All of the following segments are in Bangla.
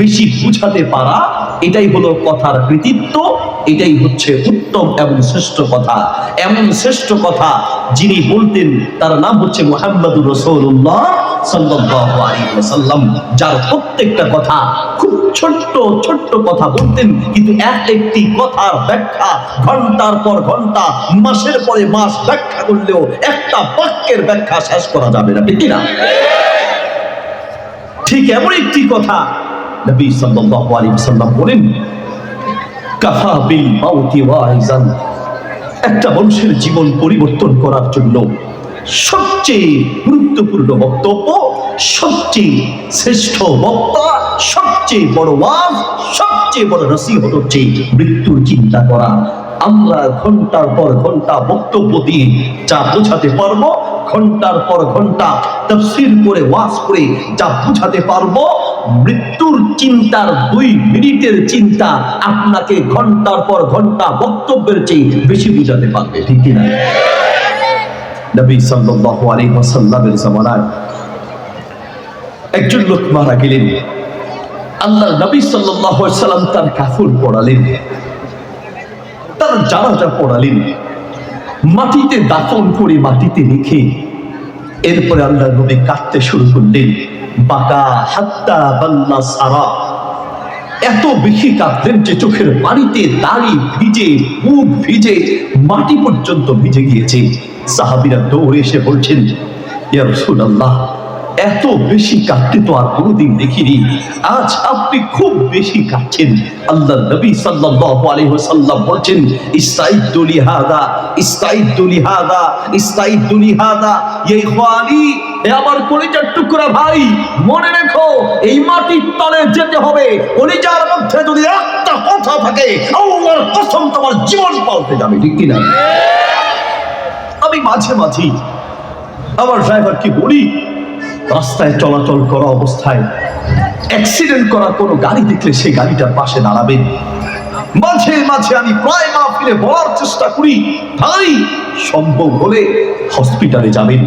বেশি বুঝাতে পারা, এটাই হলো কথার কৃতিত্ব, এটাই হচ্ছে উত্তম এবং শ্রেষ্ঠ কথা। এমন শ্রেষ্ঠ কথা যিনি বলতেন, তার নাম হচ্ছে মোহাম্মদুর রসৌল্লাহ ওয়াসাল্লাম, যার প্রত্যেকটা কথা খুব ছোট্ট ছোট্ট কথা বলতেন, কিন্তু এক একটি কথার ব্যাখ্যা ঘণ্টার পর ঘণ্টা, মাসের পরে মাস ব্যাখ্যা করলেও একটা বাক্যের ব্যাখ্যা শেষ করা যাবে না? ঠিক এমন একটি কথা নবী সাল্লাল্লাহু আলাইহি ওয়াসাল্লাম বলেন, কাফা বিল মাউতি ওয়াইজান। একটা মানুষের জীবন পরিবর্তন করার জন্য সবচেয়ে গুরুত্বপূর্ণ বক্তব্য, সবচেয়ে শ্রেষ্ঠ বক্তা, সবচেয়ে বড় ওয়াজ, সবচেয়ে বড় নসিহত হচ্ছে মৃত্যুর চিন্তা করা। আমরা ঘণ্টার পর ঘণ্টা বক্তব্য দিয়ে যা বোঝাতে পারব, ঘণ্টার পর ঘণ্টা তফসিল করে, ওয়াজ করে যা বোঝাতে পারব মৃত্যুর চিন্তার দুই মিনিটের চিন্তা আপনাকে ঘণ্টার পর ঘণ্টা বক্তব্যের চেয়ে বেশি বুঝাতে পারবে, ঠিক কিনা নবী সাল্লাল্লাহু আলাইহি ওয়াসাল্লামের জামানায় একজন লোক মারা গেলেন। আল্লাহ নবী সাল্লাল্লাহু আলাইহি সাল্লাম তার কাফন পড়ালেন তার জানাজা পড়ালেন মাটিতে দাফন করে মাটিতে রেখে এরপরে আল্লাহ নবী কাঁদতে শুরু করলেন, বাকা হাত্তা বাল্লা সারা। এত বেশি কাঁদলেন যে চোখের বাড়িতে দাড়ি ভিজে মুখ ভিজে, মাটি পর্যন্ত ভিজে গিয়েছে। সাহাবিরা দৌড়ে এসে বলছেন, ইয়া রাসূলুল্লাহ এত বেশি কাঁদতে তো আর কোনোদিন দেখিনি। আজ আপনি খুব বেশি কাঁদছেন আল্লাহ নবী সাল্লাল্লাহু আলাইহি ওয়াসাল্লাম বলছেন ইস্তাইদু লিহাদা ইস্তাইদু লিহাদা ইস্তাইদু লিহাদা। ইয়া ইখওয়ানি, এ আমার কলিজার টুকরা ভাই, মনে রেখো, এই মাটির তলে যেতে হবে। কলিজার মধ্যে যদি একটা কথা থাকে, আল্লাহর কসম তোমার জীবন পাল্টে যাবে, ঠিক কি না আমি মাঝে মাঝে আমার ড্রাইভারকে বলি রাস্তায় চলাচল করা অবস্থায় অ্যাক্সিডেন্ট করা কোনো গাড়ি দেখলে সেই গাড়িটার পাশে দাঁড়াবেন মাঝে মাঝে আমি প্রায় মাহফিলে বলার চেষ্টা করি, তাই সম্ভব হলে হসপিটালে যাবেন।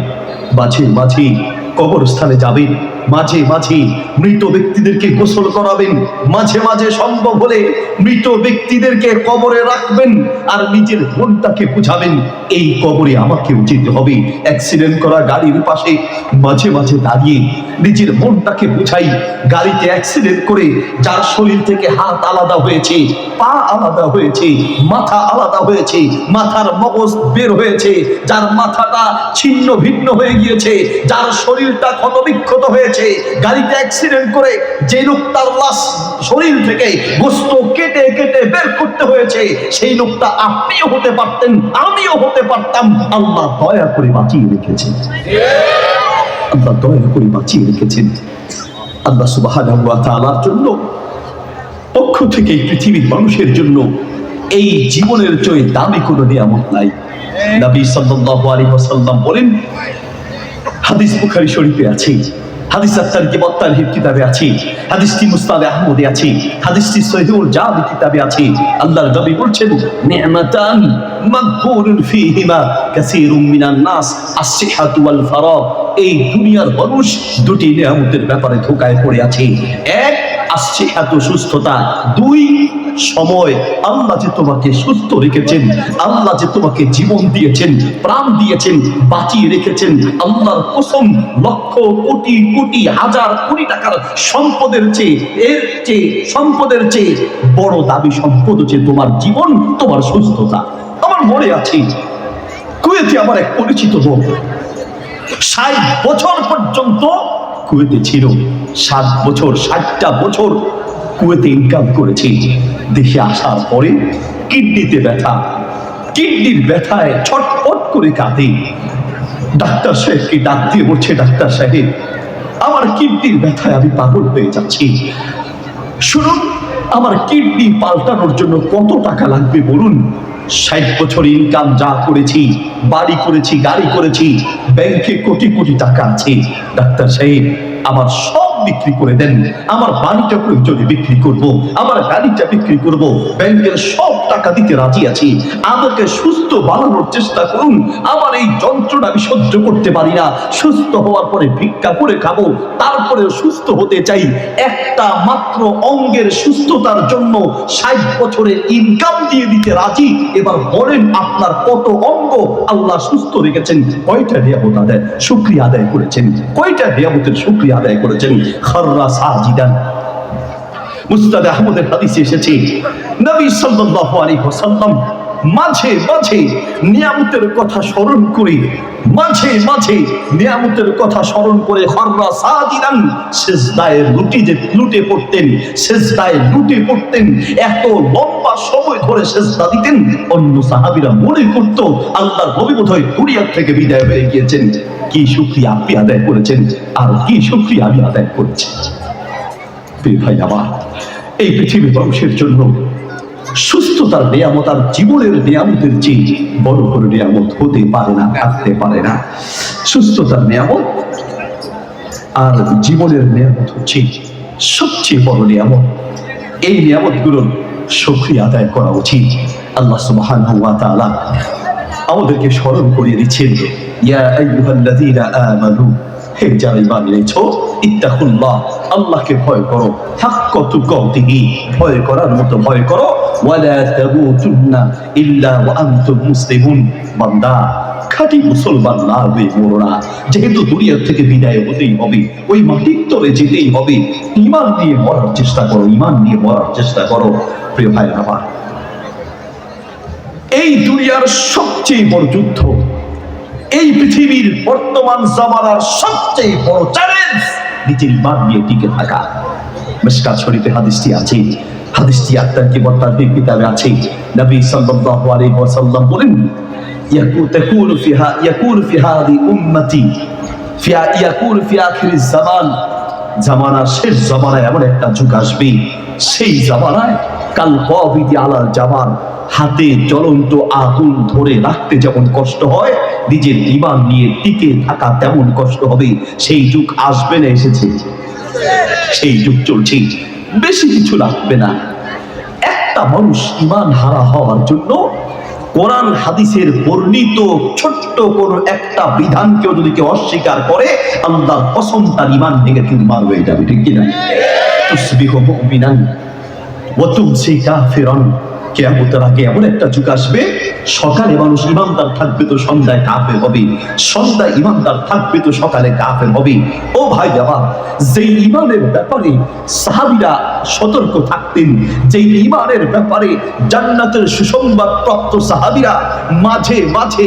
মাঝে মাঝে কবরস্থানে যাবেন। মাঝে মাঝে মৃত ব্যক্তিদেরকে গোসল করাবেন, মাঝে মাঝে সম্ভব হলে মৃত ব্যক্তিদেরকে কবরে রাখবেন আর নিজের মনটাকে বুঝাবেন, এই কবরে আমাকেও যেতে হবে অ্যাক্সিডেন্ট করা গাড়ির পাশে মাঝে মাঝে দাঁড়িয়ে নিজের মনটাকে বুঝাই, গাড়িতে অ্যাক্সিডেন্ট করে যার শরীর থেকে হাত আলাদা হয়েছে, পা আলাদা হয়েছে, মাথা আলাদা হয়েছে, মাথার মগজ বের হয়েছে, যার মাথাটা ছিন্ন ভিন্ন হয়ে গিয়েছে, যার শরীরটা ক্ষতবিক্ষত হয়েছে গাড়িতে অ্যাক্সিডেন্ট করে যে লোকটার লাশ শরীর থেকে গোস্ত কেটে কেটে বের করতে হয়েছে, সেই লোকটা আপনিও হতে পারতেন, আমিও হতে পারতাম। আল্লাহ দয়া করে বাঁচিয়ে রেখেছেন। আল্লাহ দয়া করে বাঁচিয়ে রেখেছেন। আল্লাহ সুবহানাহু ওয়া জন্য, পক্ষ থেকে পৃথিবীর মানুষের জন্য এই জীবনের চেয়ে দামি কোনো নিয়ামত নাই। নবী সাল্লাল্লাহু আলাইহি ওয়াসাল্লাম বলেন, হাদিস বুখারী শরীফে আছে হাদিস আত্মার কি বত্তারহির কিতাবে আছে, হাদিসটি মুস্তাদে আহমদে আছে, হাদিসটি সহিহুল জামি কিতাবে আছে। আল্লাহর বলছেন মাগফুরুন ফীহিমা, কাসীরুম মিনান নাস, আস-সিহহাতু ওয়াল এই দুনিয়ার মানুষ দুটি নিয়ামতের ব্যাপারে ধোকায় পড়ে আছে। এক আসছে এত সুস্থতা। দুই সময়। আল্লাহ যে তোমাকে সুস্থ রেখেছেন, আল্লাহ যে তোমাকে জীবন দিয়েছেন, প্রাণ দিয়েছেন, বাঁচিয়ে রেখেছেন, আল্লাহর কসম লক্ষ কোটি কোটি, হাজার কোটি টাকার সম্পদের চেয়ে, এর চেয়ে, সম্পদের চেয়ে বড় দাবি সম্পদ হচ্ছে তোমার জীবন, তোমার সুস্থতা। আমার মনে আছে, কুয়েতে আমার এক পরিচিত লোক ষাট বছর পর্যন্ত কুয়েতে ছিল। সাত বছর, ষাটটা বছর কুয়েতে ইনকাম করেছি। দেশে আসার পরে কিডনিতে ব্যথা। কিডনির ব্যথায় ছটফট করে কাঁদে। ডাক্তার সাহেবকে ডাক দিয়ে বলছে, ডাক্তার সাহেব, আমার কিডনির ব্যথায় আমি পাগল হয়ে যাচ্ছি। শুনুন, আমার কিডনি পাল্টানোর জন্য কত টাকা লাগবে বলুন? ষাট বছর ইনকাম যা করেছি, বাড়ি করেছি, গাড়ি করেছি ব্যাংকে কোটি কোটি টাকা আছে। ডাক্তার সাহেব, আমার সব বিক্রি করে দেন। আমার বাড়িটা প্রয়োজনে বিক্রি করব আমার গাড়িটা বিক্রি করব ব্যাংকের সব টাকা দিতে রাজি আছি। আমাকে সুস্থ বানানোর চেষ্টা করুন। আমার এই যন্ত্রণা আমি সহ্য করতে পারি না। সুস্থ হওয়ার পরে ভিক্ষা করে খাব। তারপরে সুস্থ হতে চাই। একটা মাত্র অঙ্গের সুস্থতার জন্য ষাট বছরের ইনকাম দিয়ে দিতে রাজি। এবার বলেন আপনার কত অঙ্গ? আল্লাহ সুস্থ রেখেছেন। কয়টা নিয়ামত আদায় শুক্রিয়া আদায় করেছেন। কয়টা নিয়ামতের শুক্রিয়া আদায় করেছেন? খররা সাজিদান। মুস্তাদ আহমদের হাদিসে এসেছে। নবী সাল্লাল্লাহু আলাইহি ওয়াসাল্লাম মাঝে মাঝে নিয়ামতের কথা স্মরণ করে, মাঝে মাঝে নিয়ামতের কথা স্মরণ করে খররা সাজিদান, সেজদায় লুটি যে লুটে পড়তেন, সেজদায় লুটে পড়তেন, এত লম্বা সময় ধরে সেজদা দিতেন, অন্য সাহাবীরা মনে করত আল্লাহর নবী বোধহয় দুনিয়ার থেকে বিদায় হয়ে গিয়েছেন। কি শুকরিয়া আপনি আদায় করেছেন, আর কি শুকরিয়া আমি আদায় করেছি। ভাই আমার, এই পৃথিবী মানুষের জন্য সুস্থতার নিয়ামত আর জীবনের নিয়ামতের চেয়ে বড় করে নিয়ামত হতে পারে না, থাকতে পারে না। সুস্থতার নিয়ামত আর জীবনের নিয়ামত হচ্ছে সবচেয়ে বড় নিয়ামত। এই নিয়ামতগুলোর সক্রিয় আদায় করা উচিত। আল্লাহ তাআলা আমাদেরকে স্মরণ করিয়ে দিচ্ছেন ইয়া আইয়ুহাল্লাযীনা আমানু হে যারা ইমান এনেছো ইত্তাকুল্লাহ, আল্লাহকে ভয় করো। হাক্ক তুকাতিহি ভয় করার মতো ভয় করো। ওয়ালা তামুতুন্না ইল্লা ওয়া আনতুম মুসলিমুন। বান্দা, খাঁটি মুসলমান না হয়ে মরো যেহেতু দুনিয়ার থেকে বিদায় হতেই হবে, ওই মাটির তলে যেতেই হবে। ইমান নিয়ে মরার চেষ্টা করো ইমান নিয়ে মরার চেষ্টা করো। প্রিয় ভাই আমার, এই দুনিয়ার সবচেয়ে বড় যুদ্ধ এই পৃথিবীর বর্তমান জামানার সবচেয়ে বড় চ্যালেঞ্জ নিজের ইমান নিয়ে টিকে থাকা। মিশকাত শরীফে হাদিসটি আছে, হাদিসটি আত্মার কি বর্তার কিতাবে আছে। নবী সাল্লাল্লাহু আলাইহি ওয়াসাল্লাম বলেন, ইয়াকু, তাকুনু ফিহা, ইয়াকুনু ফি হাদি উম্মতি ফিয়া ইয়াকুনু ফি আখিরিজ জামান। জামানার শেষ জামানায় এমন একটা যুগ আসবে, সেই জামানায় কাল কবিদি আলাল জামান, হাতে জ্বলন্ত আগুন ধরে রাখতে যেমন কষ্ট হয় নিজের ইমান নিয়ে টিকে থাকা তেমন কষ্ট হবে। সেই যুগ আসবে না, এসেছে। সেই যুগ চলছে। বেশি কিছু লাগবে না। একটা মানুষ ইমান হারা হওয়ার জন্য কোরআন, হাদিসের বর্ণিত ছোট্ট কোন একটা বিধানকেও যদি কেউ অস্বীকার করে, আল্লাহর কসম তার ইমান ভেঙে চুরমার হয়ে যাবে, ঠিক কিনা? তুসবিহু মুমিনান ওয়া তুমসি কাফিরান। কেয়ামতের আগে এমন একটা যুগ আসবে, সকালে মানুষ ইমানদার থাকবে তো সন্ধ্যায় হবে। সন্ধ্যায় ইমানদার থাকবে তো সকালে হবে। ও ভাই আমার যে ইমানের ব্যাপারে সাহাবিরা সতর্ক থাকতেন যে ইমানের ব্যাপারে জান্নাতের সুসংবাদ প্রাপ্ত সাহাবিরা মাঝে মাঝে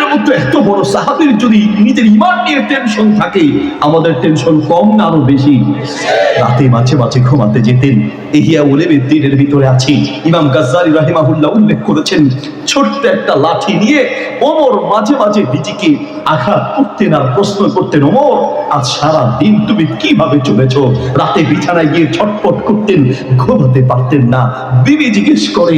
মতো এত বড় সাহাবীর যদি নিজের ইমান নিয়ে টেনশন থাকে, আমাদের টেনশন কম না আরও বেশি। রাতে মাঝে মাঝে ঘুমাতে যেতেন। উলেমের দিনের ভিতরে আছি। ইমাম উল্লেখ করেছেন, ছোট্ট একটা লাঠি নিয়ে ওমর মাঝে মাঝে আঘাত করতেন আর প্রশ্ন করতেন, ওমর, আজ সারা দিন তুমি কীভাবে চলেছ? রাতে বিছানায় গিয়ে ছটপট করতেন, ঘুমাতে পারতেন না। বিবি জিজ্ঞেস করে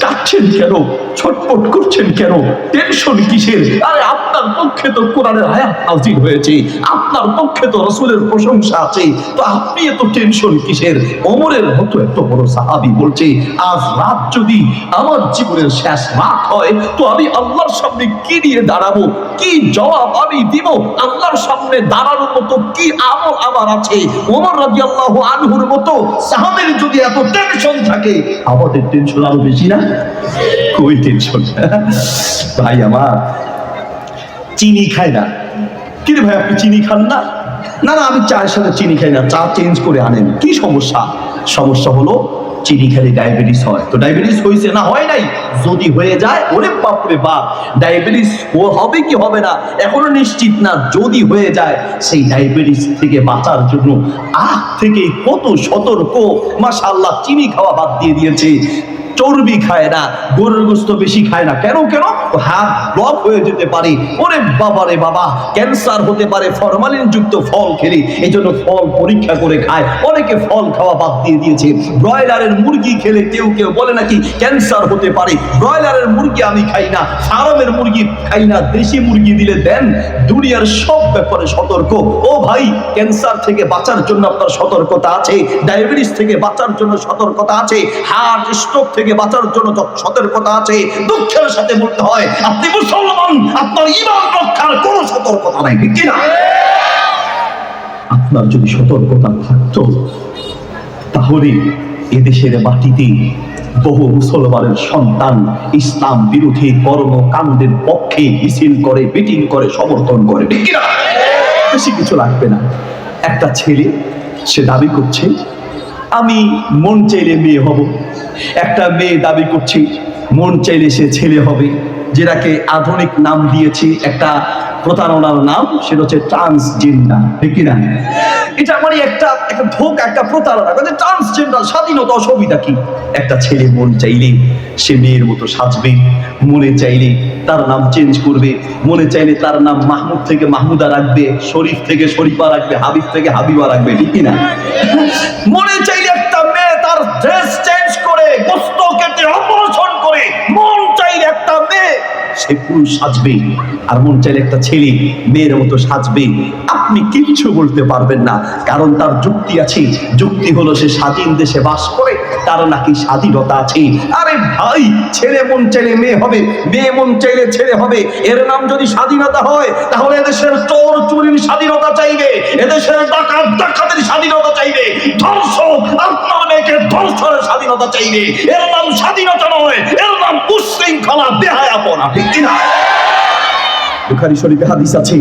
কাটছেন কেন? ছটপট করছেন কেন? টেনশন কিসের আরে আপনার পক্ষে তো কোরআনের আয়াত নাজিল হয়েছে, আপনার পক্ষে তো রসুলের প্রশংসা আছে। তো আপনি এত টেনশন কিসের? ওমরের মতো এত বড় সাহাবি বলছে, আজ রাত যদি আমার জীবনের শেষ রাত হয়, তো আমি আল্লাহর সামনে কি নিয়ে দাঁড়াবো? কি জবাব আমি দিব? আল্লাহর সামনে দাঁড়ানোর মতো কি আমল আমার আছে? ওমর রাদিয়াল্লাহু আনহুর মতো সাহাবের যদি এত টেনশন থাকে, আমাদের টেনশন আরও বেশি না? কই টেনশন। ভাই আমার চিনি খায় না। কিরে ভাই, আপনি চিনি খান না? না না, আমি চায়ের সাথে চিনি খাই না, চা চেঞ্জ করে আনেন। কি সমস্যা? সমস্যা হলো চিনি খেলে ডায়াবেটিস হয়। তো ডায়াবেটিস হয়েছে না হয় নাই? যদি হয়ে যায়, ওরে বাপরে বাপ ডায়াবেটিস হবে কি হবে না? এখনও নিশ্চিত না, যদি হয়ে যায়, সেই ডায়াবেটিস থেকে বাঁচার জন্য আখ থেকে কত সতর্ক। মাশাআল্লাহ, চিনি খাওয়া বাদ দিয়ে দিয়েছে। চর্বি খায় না, গরুর গোস্ত বেশি খায় না। কেন কেন? হাত ব্লক হয়ে যেতে পারে। ওরে বাবা রে বাবা, ক্যান্সার হতে পারে ফরমালিন যুক্ত ফল খেলে এই জন্য ফল পরীক্ষা করে খায়। অনেকে ফল খাওয়া বাদ দিয়ে দিয়েছে। ব্রয়লারের মুরগি খেলে কেউ কেউ বলে নাকি ক্যান্সার হতে পারে। ব্রয়লারের মুরগি আমি খাই না, ফার্মের মুরগি খাই না, দেশি মুরগি দিলে দেন। দুনিয়ার সব ব্যাপারে সতর্ক। ও ভাই, ক্যান্সার থেকে বাঁচার জন্য আপনার সতর্কতা আছে, ডায়াবেটিস থেকে বাঁচার জন্য সতর্কতা আছে, হার্ট স্ট্রোক থেকে বাঁচার জন্য সতর্কতা আছে, দুঃখের সাথে বলতে হয়। আপনি মুসলমান, আপনার ইমান রক্ষার কোনো সতর্কতা নাই, ঠিক কিনা? আপনার যদি সতর্কতা থাকতো, তাহলে এদেশের মাটিতে বহু মুসলমানের সন্তান ইসলাম বিরোধী কর্মকাণ্ডের পক্ষে মিছিল করে, মিটিং করে, সমর্থন করে? বেশি কিছু লাগবে না। একটা ছেলে, সে দাবি করছে, আমি মন চাইলে মেয়ে হব। একটা মেয়ে দাবি করছে, মন চাইলে সে ছেলে হবে। যেটাকে আধুনিক নাম দিয়েছে, একটা প্রতারণার নাম, সেটা হচ্ছে ট্রান্সজেন্ডার ঠিক কিনা? এটা মানে একটা একটা ধোক, একটা প্রতারণা। ট্রান্সজেন্ডার স্বাধীনতা অসুবিধা কি? একটা ছেলে মন চাইলে সে মেয়ের মতো সাজবে, মনে চাইলে তার নাম চেঞ্জ করবে, মনে চাইলে তার নাম মাহমুদ থেকে মাহমুদা রাখবে, শরীফ থেকে শরীফা রাখবে, হাবিব থেকে হাবিবা রাখবে, ঠিক কিনা? মনে চাইলে সে পুরুষ সাজবে। আর মন চাইলে একটা ছেলে মেয়ের মতো সাজবে। আপনি কিচ্ছু বলতে পারবেন না, কারণ তার যুক্তি আছে। যুক্তি হলো সে স্বাধীন দেশে বাস করে তার নাকি স্বাধীনতা আছে? আরে ভাই, ছেলে মন চাইলে মেয়ে হবে, মেয়ে মন চাইলে ছেলে হবে। এর নাম যদি স্বাধীনতা হয়, তাহলে এদেশের চোর চুরির স্বাধীনতা চাইবে। এদেশের ডাকাত ডাকাতের স্বাধীনতা চাইবে। ধর্ষক আপনার মেয়েকে ধর্ষণের স্বাধীনতা চাইবে। এর নাম স্বাধীনতা নয়, এর নাম উশৃঙ্খলা, বেহায়াপনা, ঠিক কিনা? বুখারী শরীফে হাদিস আছে,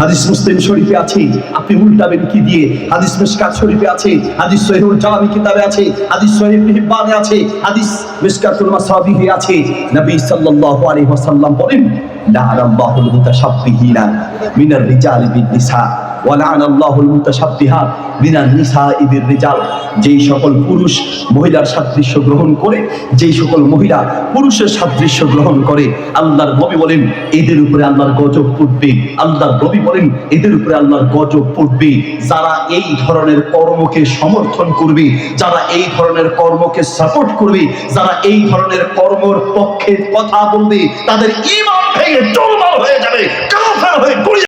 হাদিস মুসলিম শরীফে আছে, আপনি উল্টাবেন কি দিয়ে? হাদিস মিশকাত শরীফে আছে, হাদিস সহিহুল জামি কিতাবে আছে, হাদিস সহিহ হিব্বানে আছে, হাদিস মিশকাতুল মাসাবিহে আছে। নবী সাল্লাল্লাহু আলাইহি ওয়াসাল্লাম বলেন লা'নাল্লাহুল মুতাশাব্বিহিনা মিনার রিজালি বিন নিসা। যেই সকল পুরুষ মহিলার সাদৃশ্য গ্রহণ করে, যেই সকল মহিলা পুরুষের সাদৃশ্য গ্রহণ করে, আল্লাহর নবী বলেন, এদের উপরে আল্লাহর গজব পড়বে আল্লাহর নবী বলেন, এদের উপরে আল্লাহর গজব পড়বে যারা এই ধরনের কর্মকে সমর্থন করবে, যারা এই ধরনের কর্মকে সাপোর্ট করবে, যারা এই ধরনের কর্মর পক্ষে কথা বলবে, তাদের ইমান ভেঙে হয়ে যাবে হয়ে